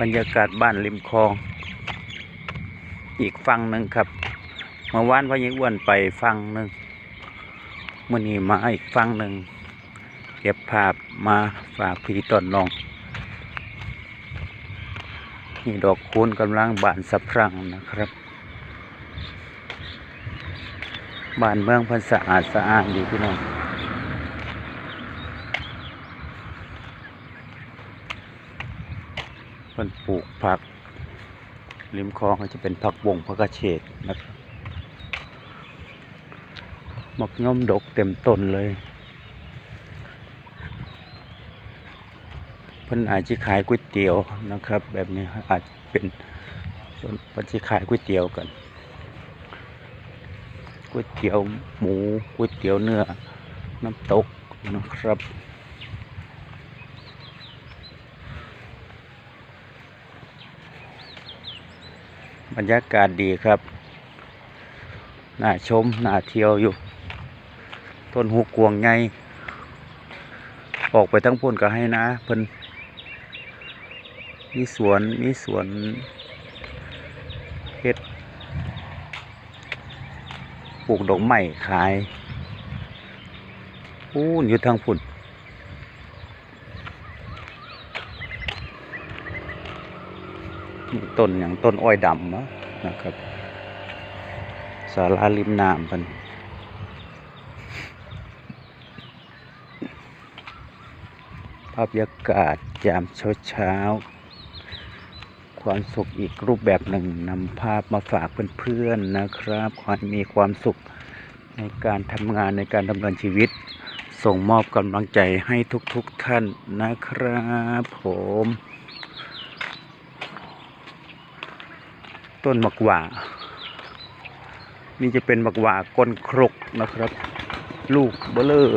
บรรยากาศบ้านริมคลอง อีกฝั่งหนึ่งครับเมื่อวานพ่อยิงอ้วนไปฝั่งหนึ่งมื่อนี้มาอีกฝั่งหนึ่งเก็บภาพมาฝากพี่ตอนน้องนี่ดอกคูณกำลังบานสะพรั่งนะครับบ้านเมืองพันสะอาดสะอาดดีพี่น้อง เพิ่นปลูกผัก ริมคลองก็จะเป็นผักบงผักกระเฉดนะครับหมกย่อมดกเต็มต้นเลยเพิ่นอาจจะขายก๋วยเตี๋ยวนะครับ แบบนี้อาจเป็นส่วนเพิ่นจะขายก๋วยเตี๋ยวกันก๋วยเตี๋ยวหมูก๋วยเตี๋ยวเนื้อน้ำตกนะครับ บรรยากาศดีครับ น่าชม น่าเที่ยวอยู่ ต้นหูกวงไง ออกไปทั้งพุ่นก็ให้นะเพิ่นมีสวน มีสวนเฮ็ดปลูกดอกไม้ขายอู้อยู่ทางพุ่น มี ต้นอย่างต้นอ้อยดำนะนะครับสาราริมน้ำพันภาพบรรยากาศยามเช้าเช้า ความสุขอีกรูปแบบหนึ่งนำภาพมาฝากเพื่อนๆนะครับขอให้มีความสุขในการทำงานในการดำเนินชีวิต ส่งมอบกำลังใจให้ทุกๆทท่านนะครับผม ต้นมะกหว่านี่จะเป็นมะกหว่าก้นครกนะครับ ลูกเบลเลอร์